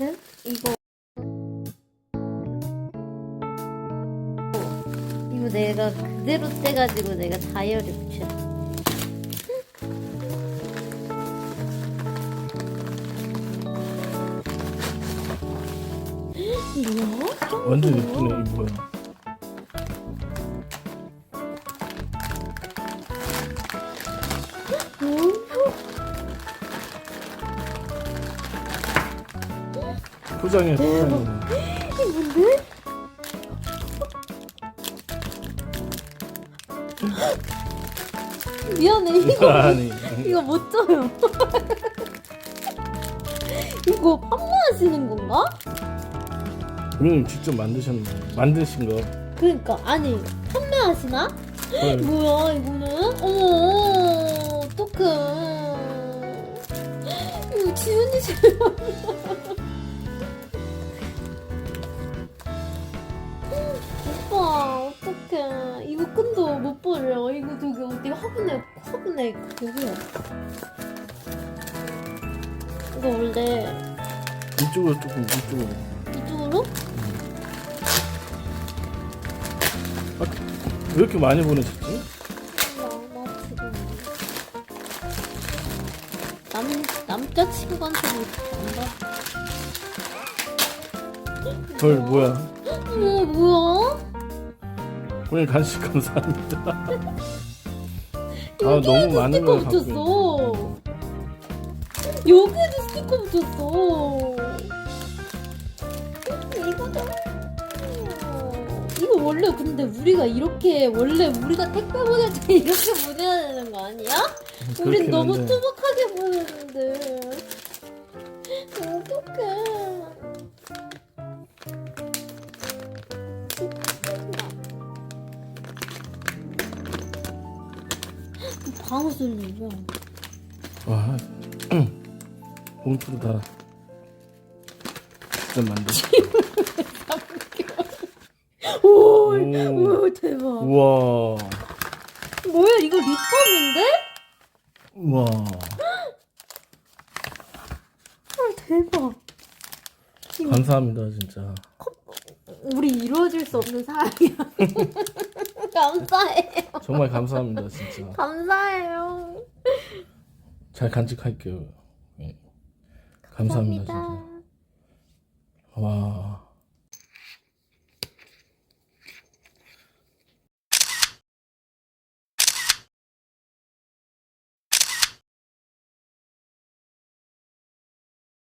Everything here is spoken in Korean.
아무튼 이거. 이거 내가 그대로 떼가지고 내가 다이어리 붙여야 완전 예쁘네 이거. 뭐야 오 포장해 포장해 이게 뭔데? 미안해 이거 아니 이거 못 줘요. 이거 판매하시는 건가? 부모님 직접 만드셨네 만드신 거 그러니까 아니 판매하시나? 헐. 뭐야 이거는? 어머 어떡해 이거 지훈이 집에 끈도 못 버려 이거 저기 어디 화분에 화분에 여기야 이거 원래 이쪽으로 조금 이쪽으로 이쪽으로? 왜 이렇게 많이 보내셨지? 나, 나 지금 남 남자 친구한테도 안 받. 헐 뭐야 어머 뭐야? 오늘 간식 감사합니다 아 여기에도 너무 많은 스티커 걸 갖고 있네 붙였어. 여기에도 스티커 붙였어. 이거도. 이거 원래 근데 우리가 이렇게 원래 우리가 택배 보낼 때 이렇게 보내야 되는 거 아니야? 우린 그렇긴 너무 한데. 투박하게 보냈는데 어떡해 방울술이야 와. 봉투로 다 직접 만드셨 오, 오. 오 대박. 우와. 뭐야 이거 립밤인데? 우와. 헐 대박. 감사합니다 진짜. 우리 이루어질 수 없는 사랑이야. 감사해요. 정말 감사합니다 진짜. 감사해요 잘 간직할게요. 예. 감사합니다 진짜. 와